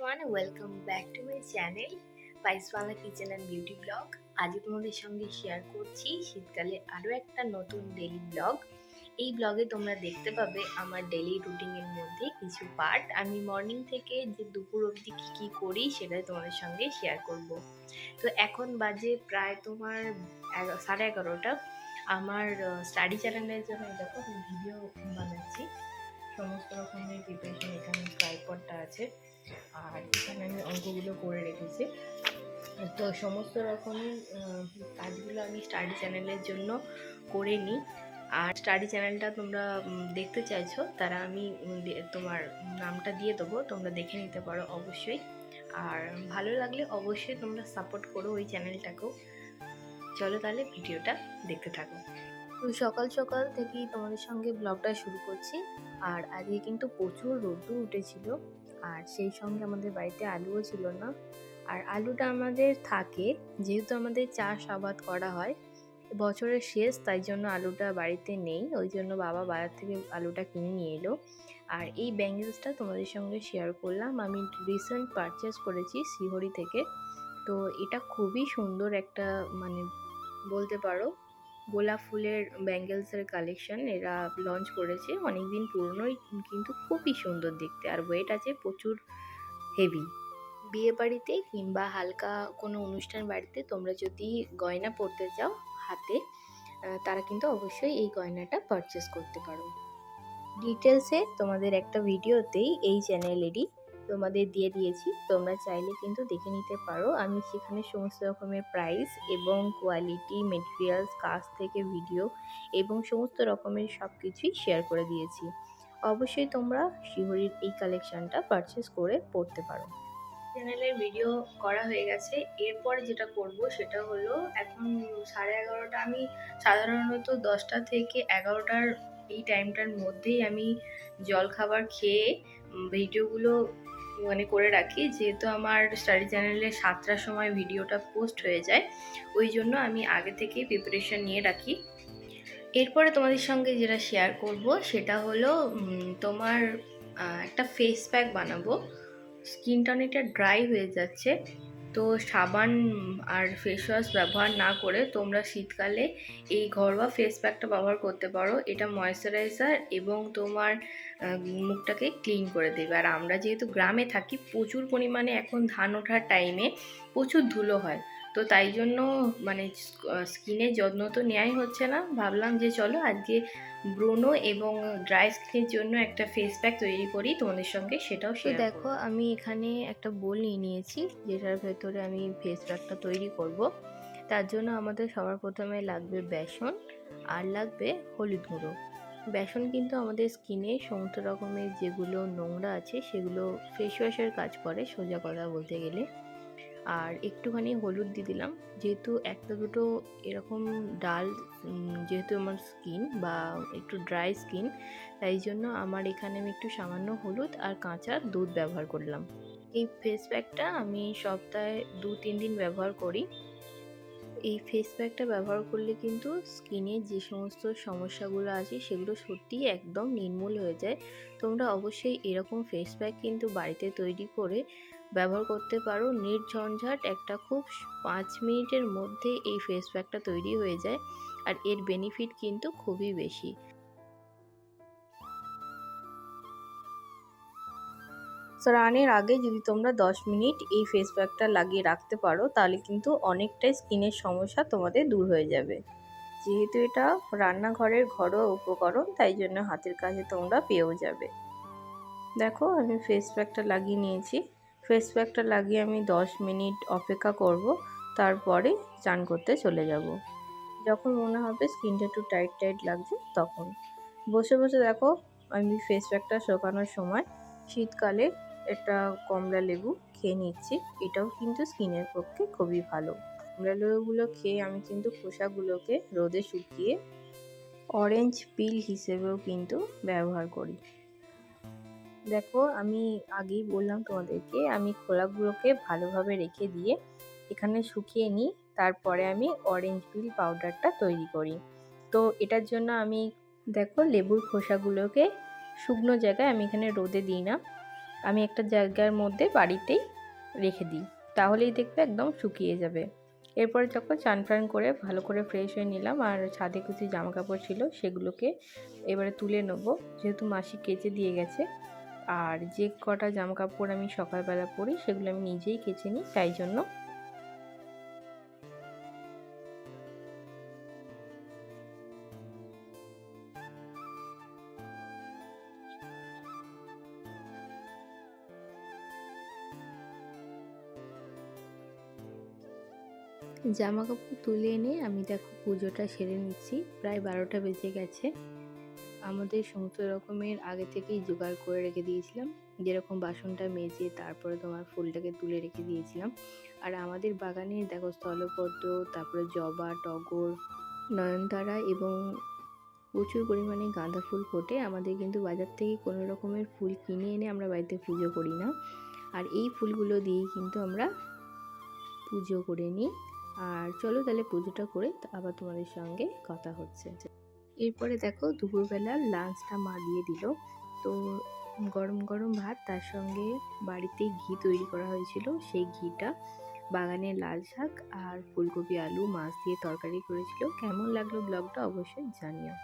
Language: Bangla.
Everyone welcome back to my channel Pice Bangla kitchen and beauty blog আজকে তোমাদের সঙ্গে শেয়ার করছি শীতকালে আরও একটা নতুন ডেলি ব্লগ এই ব্লগে তোমরা দেখতে পাবে আমার ডেলি রুটিনের মধ্যে কিছু পার্ট আমি মর্নিং থেকে যে দুপুর অবধি কী কী করি সেটাই তোমাদের সঙ্গে শেয়ার করব। তো এখন বাজে প্রায় তোমার সাড়ে এগারোটা। আমার স্টাডি চ্যানেলের জন্য দেখো আমি ভিডিও বানাচ্ছি। সমস্ত রকমের প্রিপারেশন এখানে ট্রাইপডটা আছে। আর এখানে আমি অঙ্কগুলো করে রেখেছি। তো সমস্ত রকমের আহ, কাজগুলো আমি স্টাডি চ্যানেলের জন্য করে নিই। আর স্টাডি চ্যানেলটা তোমরা দেখতে চাইছো তারা আমি তোমার নামটা দিয়ে দেবো তোমরা দেখে নিতে পারো অবশ্যই। আর ভালো লাগলে অবশ্যই তোমরা সাপোর্ট করো ওই চ্যানেলটাকেও। চলো তাহলে ভিডিওটা দেখতে থাকো। তো সকাল সকাল থেকেই তোমাদের সঙ্গে ব্লগটা শুরু করছি। আর আজকে কিন্তু প্রচুর রোদ্দুর উঠেছিল। আর সেই সঙ্গে আমাদের বাড়িতে আলুও ছিল না। আর আলুটা আমাদের থাকে, যেহেতু আমাদের চাষ আবাদ করা হয়, বছরের শেষ, তাই জন্য আলুটা বাড়িতে নেই। ওই জন্য বাবা বাজার থেকে আলুটা কিনে নিয়ে এলো। আর এই ব্যাঙ্গেলসটা তোমাদের সঙ্গে শেয়ার করলাম। আমি রিসেন্ট পারচেস করেছি শিহরি থেকে। তো এটা খুবই সুন্দর একটা মানে বলতে পারো গোলাপ ফুলের ব্যাঙ্গেলসের কালেকশন এরা লঞ্চ করেছে। অনেক দিন পুরনোই, কিন্তু খুবই সুন্দর দেখতে। আর ওয়েট আছে প্রচুর হেভি বিয়ে বাড়িতে কিংবা হালকা কোনো অনুষ্ঠান বাড়িতে তোমরা যদি গয়না পরতে চাও হাতে তারা কিন্তু অবশ্যই এই গয়নাটা পারচেস করতে পারো। ডিটেলসে তোমাদের একটা ভিডিওতেই এই চ্যানেলেরই তোমাদের দিয়ে দিয়েছি। তোমরা চাইলে কিন্তু দেখে নিতে পারো। আমি সেখানে সমস্ত রকমের প্রাইস এবং কোয়ালিটি মেটেরিয়ালস কাজ থেকে ভিডিও এবং সমস্ত রকমের সব কিছুই শেয়ার করে দিয়েছি। অবশ্যই তোমরা শিহরির এই কালেকশানটা পারচেস করে পড়তে পারো। চ্যানেলের ভিডিও করা হয়ে গেছে। এরপর যেটা করব সেটা হলো, এখন সাড়ে এগারোটা, আমি সাধারণত দশটা থেকে এগারোটার এই টাইমটার মধ্যেই আমি জল খাবার খেয়ে ভিডিওগুলো মানে করে রাখি, যেহেতু আমার স্টাডি চ্যানেলে সাতটার সময় ভিডিওটা পোস্ট হয়ে যায়, ওই জন্য আমি আগে থেকেই প্রিপারেশন নিয়ে রাখি। এরপরে তোমাদের সঙ্গে যেটা শেয়ার করব, সেটা হলো তোমার একটা ফেস প্যাক বানাবো। স্কিনটা অনেকটা ড্রাই হয়ে যাচ্ছে। তো সাবান আর ফেস ওয়াশ ব্যবহার না করে তোমরা শীতকালে এই ঘরোয়া ফেস প্যাকটা ব্যবহার করতে পারো। এটা ময়শ্চারাইজার এবং তোমার মুখটাকে ক্লিন করে দেবে। আর আমরা যেহেতু গ্রামে থাকি, প্রচুর পরিমাণে এখন ধান ওঠার টাইমে প্রচুর ধুলো হয়। তো তাই জন্য মানে স্কিনের যত্ন তো নেওয়াই হচ্ছে না। ভাবলাম যে চলো আজকে ব্রোনো এবং ড্রাই স্কিনের জন্য একটা ফেস প্যাক তৈরি করি তোমাদের সঙ্গে সেটাও সে দেখো আমি এখানে একটা বোল নিয়ে নিয়েছি যেটার ভেতরে আমি ফেস প্যাকটা তৈরি করব। তার জন্য আমাদের সবার প্রথমে লাগবে বেসন আর লাগবে হলুদ গুঁড়ো। বেসন কিন্তু আমাদের স্কিনে সমস্ত রকমের যেগুলো নোংরা আছে সেগুলো ফেস ওয়াশের কাজ করে সোজা কথা বলতে গেলে। আর একটুখানি হলুদ দিয়ে দিলাম। যেহেতু একটা দুটো এরকম ডাল যেহেতু আমার স্কিন বা একটু ড্রাই স্কিন তাই জন্য আমার এখানে আমি একটু সামান্য হলুদ আর কাঁচা দুধ ব্যবহার করলাম। এই ফেস প্যাকটা আমি সপ্তাহে দু তিন দিন ব্যবহার করি। এই ফেস প্যাকটা ব্যবহার করলে কিন্তু স্কিনে যে সমস্ত সমস্যাগুলো আছে, সেগুলো সত্যিই একদম নির্মূল হয়ে যায়। তোমরা অবশ্যই এরকম ফেস প্যাক কিন্তু বাড়িতে তৈরি করে ব্যবহার করতে পারো। নির্ঝঞ্ঝাট একটা খুব পাঁচ মিনিটের মধ্যে এই ফেস প্যাকটা তৈরি হয়ে যায় আর এর বেনিফিট কিন্তু খুবই বেশি। স্নানের আগে যদি তোমরা 10 মিনিট এই ফেস প্যাকটা লাগিয়ে রাখতে পারো, তাহলে কিন্তু অনেকটাই স্কিনের সমস্যা তোমাদের দূর হয়ে যাবে। যেহেতু এটা রান্নাঘরের ঘরোয়া উপকরণ, তাই জন্য হাতের কাছে তোমরা পেয়েও যাবে। দেখো, আমি ফেস প্যাকটা লাগিয়ে নিয়েছি। ফেস প্যাকটা লাগিয়ে আমি 10 মিনিট অপেক্ষা করব, তারপরে চান করতে চলে যাব। যখন মনে হবে স্কিনটা একটু টাইট টাইট লাগছে, তখন। বসে বসে দেখো, আমি ফেস প্যাকটা শুকানোর সময় শীতকালে একটা কমলা লেবু খেয়ে নিচ্ছি। এটাও কিন্তু স্কিনের পক্ষে খুবই ভালো। কমলা লেবুগুলো খেয়ে আমি কিন্তু খোসাগুলোকে রোদে শুকিয়ে অরেঞ্জ পিল হিসেবেও কিন্তু ব্যবহার করি। দেখো, আমি আগেই বললাম তোমাদেরকে, আমি খোলাগুলোকে ভালোভাবে রেখে দিয়ে এখানে শুকিয়ে নিই, তারপরে আমি অরেঞ্জ পিল পাউডারটা তৈরি করি। তো এটার জন্য আমি দেখো, লেবুর খোসাগুলোকে শুকনো জায়গায় আমি এখানে রোদে দিই না। আমি একটা জায়গার মধ্যে বাড়িতেই রেখে দিই, তাহলেই দেখবে একদম শুকিয়ে যাবে। এরপরে যখন চান টান করে ভালো করে ফ্রেশ হয়ে নিলাম, আর ছাদে কিছু জামা কাপড় ছিল, সেগুলোকে এবারে তুলে নেব। যেহেতু মাসি কেচে দিয়ে গেছে আর যে কটা জামা কাপড় আমি সকালবেলা পরি, সেগুলো আমি নিজেই কেচে নিই, তাই জন্য। জামা কাপড় তুলে এনে আমি দেখো পুজোটা সেরে নিচ্ছি, প্রায় বারোটা বেজে গেছে। আমাদের সমস্ত রকমের আগে থেকেই জোগাড় করে রেখে দিয়েছিলাম। যেরকম বাসনটা মেজে তারপরে তোমার ফুলটাকে তুলে রেখে দিয়েছিলাম। আর আমাদের বাগানে দেখো স্থলপদ্ম, তারপরে জবা, টগর, নয়নতারা এবং প্রচুর পরিমাণে গাঁদা ফুল ফোটে। আমাদের কিন্তু বাজার থেকে কোনো রকমের ফুল কিনে এনে আমরা বাড়িতে পুজো করি না। আর এই ফুলগুলো দিয়েই কিন্তু আমরা পুজো করে নিই। আর চলো তাহলে পুজোটা করে আবার তোমাদের সঙ্গে কথা হচ্ছে। এরপরে দেখো দুপুরবেলা লাঞ্চটা মা দিয়ে দিল। তো গরম গরম ভাত, তার সঙ্গে বাড়িতে ঘি তৈরি করা হয়েছিল। সেই ঘিটা বাগানের লাল শাক আর ফুলকপি, আলু, মাছ দিয়ে তরকারি করেছিল। কেমন লাগল ব্লগটা অবশ্যই জানিও।